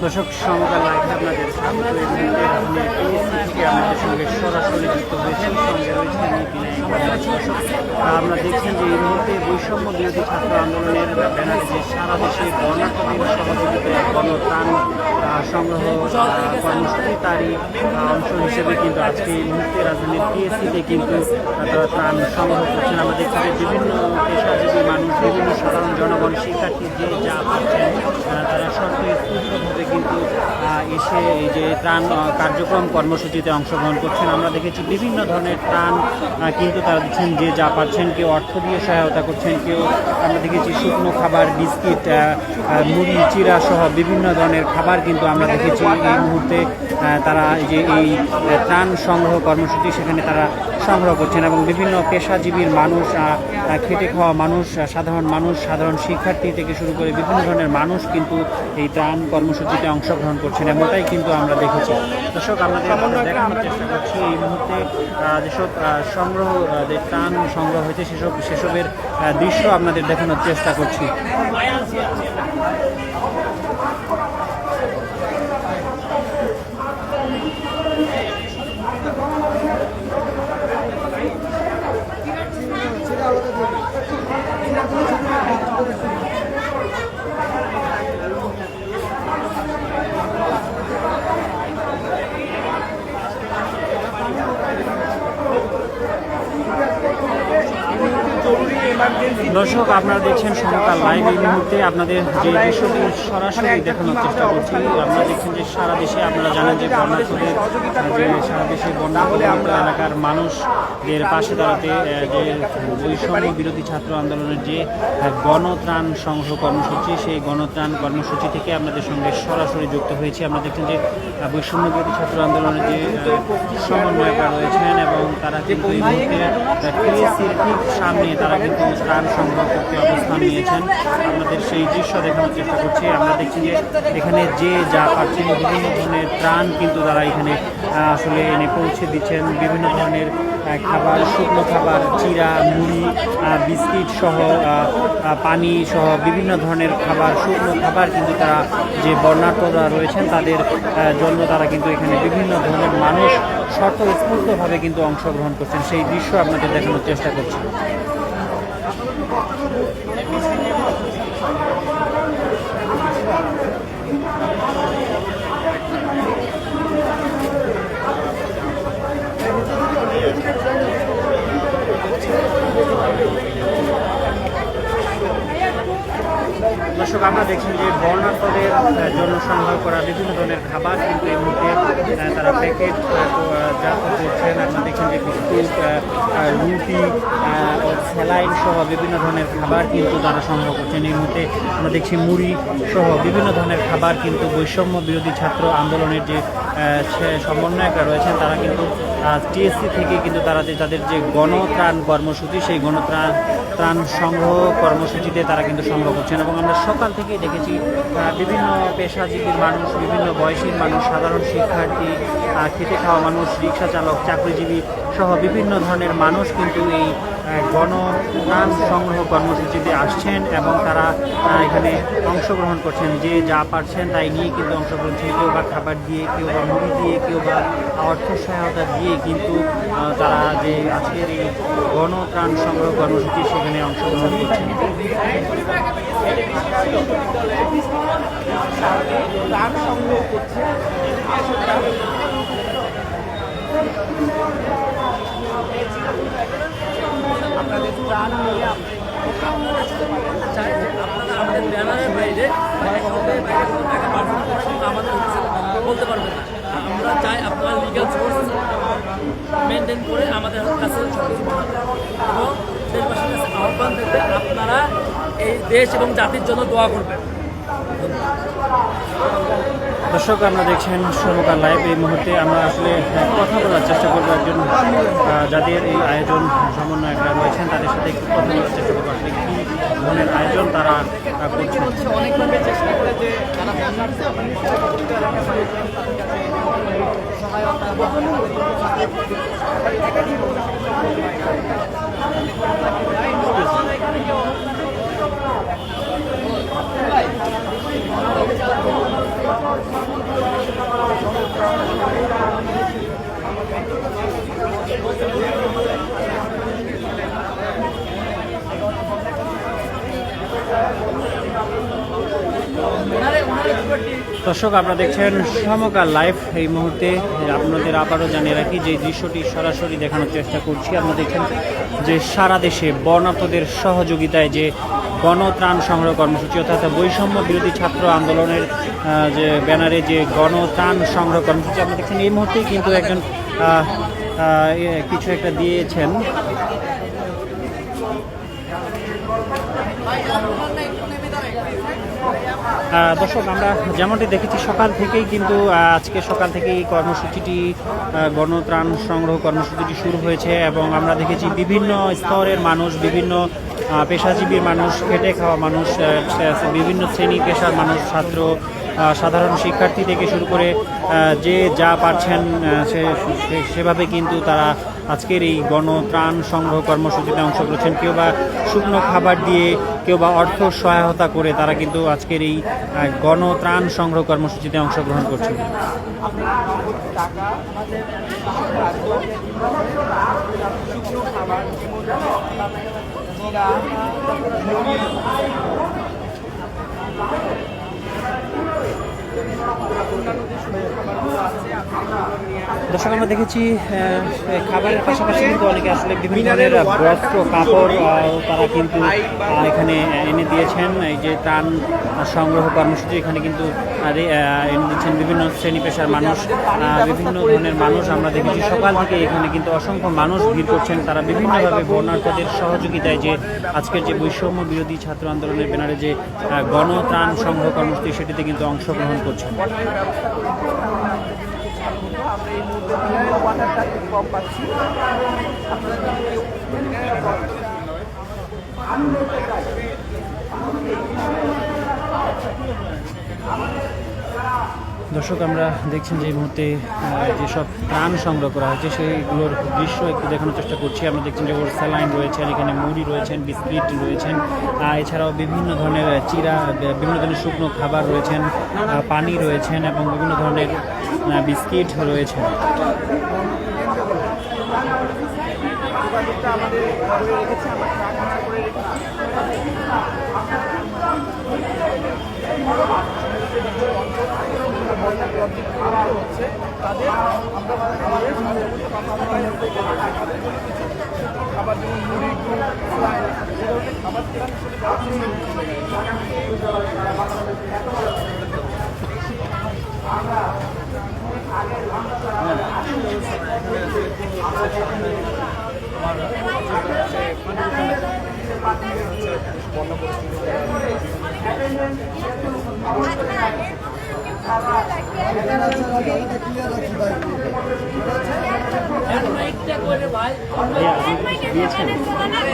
দর্শক সমকাল লাইভে আপনাদের স্বাগত। আমাদের সঙ্গে সরাসরি যুক্ত হয়েছেন। সঙ্গে রয়েছেন আমরা দেখছেন যে এই মুহূর্তে বৈষম্য বিরোধী ছাত্র আন্দোলনের ব্যানারে যে সারা দেশে গণত্রাণ আহ, সংগ্রহ কর্মসূচি তারই অংশ হিসেবে কিন্তু আজকে এই মুহূর্তে রাজধানীর পিএসসিতে কিন্তু তারা ত্রাণ সংগ্রহ করছেন। দেখছি যে বিভিন্ন পেশাজীবী মানুষ বিভিন্ন সাধারণ জনগণ শিক্ষার্থী যে যা পাচ্ছেন তারা সরকারি কিন্তু এসে এই যে ত্রাণ কার্যক্রম কর্মসূচিতে অংশগ্রহণ করছেন। আমরা দেখেছি বিভিন্ন ধরনের ত্রাণ কিন্তু তারা দিচ্ছেন যে যা পাচ্ছেন, কেউ অর্থ দিয়ে সহায়তা করছেন, কেউ আমরা দেখেছি শুকনো খাবার, বিস্কিট মুড়ি, চিরা সহ বিভিন্ন ধরনের খাবার কিন্তু আমরা দেখেছি এই মুহূর্তে তারা যে এই ত্রাণ সংগ্রহ কর্মসূচি সেখানে তারা সংগ্রহ করছেন এবং বিভিন্ন পেশাজীবীর মানুষ খেটে খাওয়া মানুষ সাধারণ মানুষ, সাধারণ শিক্ষার্থী থেকে শুরু করে বিভিন্ন ধরনের মানুষ কিন্তু এই ত্রাণ কর্মসূচিতে অংশগ্রহণ করছেন এমনটাই কিন্তু আমরা দেখেছি। দর্শক আমাদের দেখানোর চেষ্টা করছি এই মুহূর্তে যেসব সংগ্রহ যে ত্রাণ সংগ্রহ হয়েছে সেসব সেসবের দৃশ্য আপনাদের দেখানোর চেষ্টা করছি। দর্শক, আপনারা দেখছেন সমকাল লাইভ এই মুহূর্তে। আপনাদের যে দৃশ্যটি সরাসরি দেখানোর চেষ্টা করছি, আপনারা দেখছেন যে সারা দেশে আপনারা জানেন যে বন্যার্থদের যে সারা দেশে বন্যা প্রভাবিত এলাকার মানুষদের পাশে দাঁড়াতে যে বৈষম্য বিরোধী ছাত্র আন্দোলনের যে গণত্রাণ সংগ্রহ কর্মসূচি, সেই গণত্রাণ কর্মসূচি থেকে আপনাদের সঙ্গে সরাসরি যুক্ত হয়েছে। আমরা দেখছেন যে বৈষম্য বিরোধী ছাত্র আন্দোলনের যে সমন্বয়করা রয়েছেন এবং তারা কিন্তু এই মুহূর্তে সামনে তারা কিন্তু ত্রাণ সংগ্রহ করতে অবস্থান নিয়েছেন। আমাদের সেই দৃশ্য দেখানোর চেষ্টা করছি। আমরা দেখছি যে এখানে যে যা পাচ্ছেন, বিভিন্ন ধরনের ত্রাণ কিন্তু তারা এখানে আসলে এনে পৌঁছে দিচ্ছেন। বিভিন্ন ধরনের খাবার, শুকনো খাবার, চিরা, মুড়ি বিস্কিট সহ পানি সহ বিভিন্ন ধরনের খাবার, শুকনো খাবার কিন্তু তারা যে বর্ণাঢ্যরা রয়েছেন তাদের জন্য তারা কিন্তু এখানে বিভিন্ন ধরনের মানুষ স্বতঃস্ফূর্তভাবে কিন্তু অংশগ্রহণ করছেন। সেই দৃশ্য আপনাদের দেখানোর চেষ্টা করছি। আমরা যে বর্ণার্থদের জন্য সংগ্রহ করা বিভিন্ন ধরনের খাবার কিন্তু এই মুহূর্তে তারা প্যাকেট জাত করছেন, আপনারা দেখছেন যে বিস্কুট রুটি স্যালাইন সহ বিভিন্ন ধরনের খাবার কিন্তু তারা সংগ্রহ করছেন। এই মুহূর্তে আমরা দেখছি মুড়ি সহ বিভিন্ন ধরনের খাবার কিন্তু বৈষম্য বিরোধী ছাত্র আন্দোলনের যে সমন্বয়করা রয়েছেন, তারা কিন্তু টিএসসি থেকে কিন্তু তারা যে, তাদের যে গণত্রাণ কর্মসূচি, সেই গণত্রাণ, ত্রাণ সংগ্রহ কর্মসূচিতে তারা কিন্তু সংগ্রহ করছেন এবং আমরা সকাল থেকেই দেখেছি বিভিন্ন পেশাজীবীর মানুষ, বিভিন্ন বয়সীর মানুষ, সাধারণ শিক্ষার্থী খেতে খাওয়া মানুষ, রিক্সা চালক, চাকরিজীবী সহ বিভিন্ন ধরনের মানুষ কিন্তু এই আহ, গণত্রাণ সংগ্রহ কর্মসূচিতে আসছেন এবং তারা এখানে অংশগ্রহণ করছেন। যে যা পারছেন তাই নিয়ে কিন্তু অংশগ্রহণ করছেন। কেউ বা খাবার দিয়ে কেউ বা মুড়ি দিয়ে কেউ বা অর্থ সহায়তা দিয়ে কিন্তু তারা যে আজকের এই গণত্রাণ সংগ্রহ কর্মসূচি সেখানে অংশগ্রহণ করছেন। আপনাদের ত্রাণ নিয়ে চাই যে আপনারা আমাদের ব্যানারের বাইরে একসাথে বাইরে কোনো টাকা পাঠানোর প্রসঙ্গ আমাদের অফিসে বলতে পারবেন না আমরা চাই আপনারা লিগাল সোর্স মেনটেন করে আমাদের কাছে সবকিছু পাঠাবেন এবং দেশবাসীর কাছে আহ্বান থাকবে আপনারা এই দেশ এবং জাতির জন্য দোয়া করবেন। দর্শক আমরা দেখছেন সমকাল লাইভ এই মুহূর্তে। আমরা আসলে কথা বলার চেষ্টা করব একজন যাদের এই আয়োজন সমন্বয়করা রয়েছেন তাদের সাথে একটু কথা বলার চেষ্টা করব। আসলে কী ধরনের আয়োজন তারা আহ, করছেন? অনেকভাবে চেষ্টা করে যে দর্শক, আপনারা দেখছেন সমকাল লাইভ। এই মুহূর্তে আপনাদের আবারও জানিয়ে রাখি, যে দৃশ্যটি সরাসরি দেখানোর চেষ্টা করছি। আপনারা দেখছেন যে সারা দেশে বর্ণাঢ্যদের সহযোগিতায় যে গণত্রাণ সংগ্রহ কর্মসূচি, অর্থাৎ বৈষম্য বিরোধী ছাত্র আন্দোলনের যে ব্যানারে যে গণত্রাণ সংগ্রহ কর্মসূচি, আপনারা দেখছেন এই মুহূর্তেই কিন্তু একজন কিছু একটা দিয়েছেন। দর্শক, আমরা যেমনটি দেখেছি, সকাল থেকেই কিন্তু আজকে সকাল থেকেই কর্মসূচিটি গণত্রাণ সংগ্রহ কর্মসূচিটি শুরু হয়েছে এবং আমরা দেখেছি বিভিন্ন স্তরের মানুষ, বিভিন্ন পেশাজীবীর মানুষ, খেটে খাওয়া মানুষ বিভিন্ন শ্রেণি পেশার মানুষ, ছাত্র সাধারণ শিক্ষার্থী থেকে শুরু করে যে যা পারছেন সে সেভাবে কিন্তু তারা আজকের এই গণত্রাণ সংগ্রহ কর্মসূচিতে অংশ করেছেন। কেউ বা শুকনো খাবার দিয়ে, কেউ বা অর্থ সহায়তা করে তারা কিন্তু আজকের এই গণত্রাণ সংগ্রহ কর্মসূচিতে অংশগ্রহণ করছেন। দর্শক, আমরা দেখেছি খাবারের পাশাপাশি কিন্তু অনেকে আসলে বিভিন্ন ধরনের বস্ত্র, কাপড় তারা কিন্তু এখানে এনে দিয়েছেন। এই যে ত্রাণ সংগ্রহ কর্মসূচি, এখানে কিন্তু এনে দিচ্ছেন বিভিন্ন শ্রেণি পেশার মানুষ বিভিন্ন ধরনের মানুষ আমরা দেখেছি। সকাল থেকে এখানে কিন্তু অসংখ্য মানুষ ভিড় করছেন। তারা বিভিন্নভাবে বর্ণাঢ্যদের সহযোগিতায় যে আজকের যে বৈষম্য বিরোধী ছাত্র আন্দোলনের ব্যানারে যে গণত্রাণ সংগ্রহ কর্মসূচি, সেটিতে কিন্তু অংশগ্রহণ করছেন। সাধারণত আমরা এই মুহূর্তে মিনারেল ওয়াটারটা খুব দর্শক, আমরা দেখছেন যে মুহূর্তে যেসব প্রাণ সংগ্রহ করা হয়েছে সেইগুলোর দৃশ্য একটু দেখানোর চেষ্টা করছি। আমরা দেখছেন যে ওর স্যালাইন রয়েছেন, এখানে মুড়ি রয়েছেন, বিস্কিট রয়েছেন এছাড়াও বিভিন্ন ধরনের চিরা, বিভিন্ন ধরনের শুকনো খাবার রয়েছেন পানি রয়েছেন এবং বিভিন্ন ধরনের বিস্কিট রয়েছেন। আপনি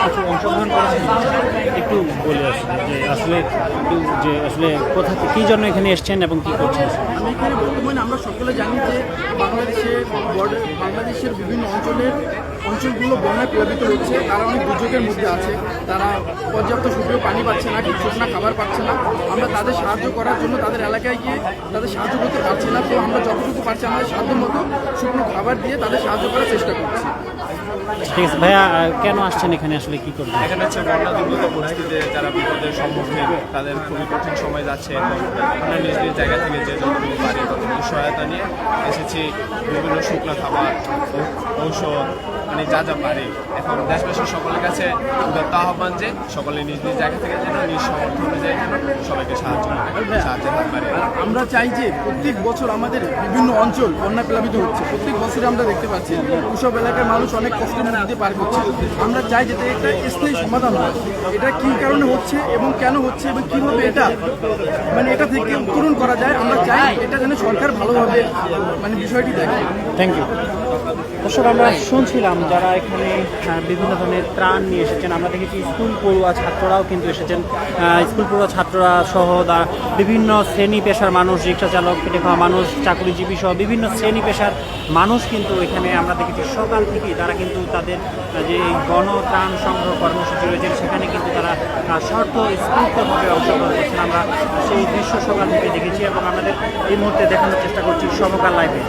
আচ্ছা অংশগ্রহণ একটু বলে যে আসলে যে আসলে কোথা কী জন্য এখানে এসছেন এবং কী করছেন আমি এখানে বর্তমানে আমরা সকলে জানি যে বাংলাদেশে বর্ডার বাংলাদেশের বিভিন্ন অঞ্চলের অঞ্চলগুলো বন্যায় প্লাবিত হচ্ছে তারা অনেক দুর্যোগের মধ্যে আছে তারা পর্যাপ্ত শুকনো পানি পাচ্ছে না শুকনো খাবার পাচ্ছে না আমরা তাদের সাহায্য করার জন্য তাদের এলাকায় গিয়ে তাদের সাহায্য করতে পারছি না তো আমরা যতটুকু পারছি আমাদের সাধ্য মতো শুকনো খাবার দিয়ে তাদের সাহায্য করার চেষ্টা করছি ঠিক আছে, ভাইয়া কেন আসছেন এখানে আসলে, কী করবেন? এখানে হচ্ছে বন্যা দুর্গত পরিস্থিতিতে যারা বিপদের সম্মুখীন, তাদের খুবই কঠিন সময় যাচ্ছে এখন আমরা নিজ নিজ জায়গা থেকে যে যতটুকু পারি ততটুকু সহায়তা নিয়ে এসেছি, বিভিন্ন শুকনো খাবার, ঔষধ মানে যা যা পারে। এখন দেশবাসীর সকলের কাছে উদাত্ত আহ্বান যে সকলে নিজ নিজ জায়গা থেকে যেন নিজ সমর্থ অনুযায়ী যেন সবাইকে সাহায্য সাহায্যের হাত বাড়িয়ে আমরা চাই যে প্রত্যেক বছর আমাদের বিভিন্ন অঞ্চল বন্যা প্লাবিত হচ্ছে। প্রত্যেক বছরে আমরা দেখতে পাচ্ছি ওসব এলাকার মানুষ অনেক কষ্টের মধ্যে পার করছে। আমরা চাই যাতে একটা স্থায়ী সমাধান হয়। এটা কী কারণে হচ্ছে এবং কেন হচ্ছে এবং কীভাবে এটা মানে এটা থেকে উত্তরণ করা যায়? আমরা চাই এটা যেন সরকার ভালোভাবে মানে বিষয়টি দেখে। থ্যাংক ইউ দর্শক আমরা শুনছিলাম যারা এখানে বিভিন্ন ধরনের ত্রাণ নিয়ে এসেছেন, আমরা দেখেছি স্কুল পড়ুয়া ছাত্ররাও কিন্তু এসেছেন। স্কুল পড়ুয়া ছাত্ররা সহ বিভিন্ন শ্রেণি পেশার মানুষ রিক্সা চালক খেটে খাওয়া মানুষ, চাকরিজীবী সহ বিভিন্ন শ্রেণি পেশার মানুষ কিন্তু এখানে আমরা দেখেছি। সকাল থেকেই তারা কিন্তু তাদের যে গণত্রাণ সংগ্রহ কর্মসূচি রয়েছে, সেখানে কিন্তু তারা শর্ত স্ফূর্তভাবে অংশগ্রহণ করছেন। আমরা সেই দৃশ্য সকাল থেকে দেখেছি এবং আমাদের এই মুহূর্তে দেখানোর চেষ্টা করছি সমকাল লাইভে।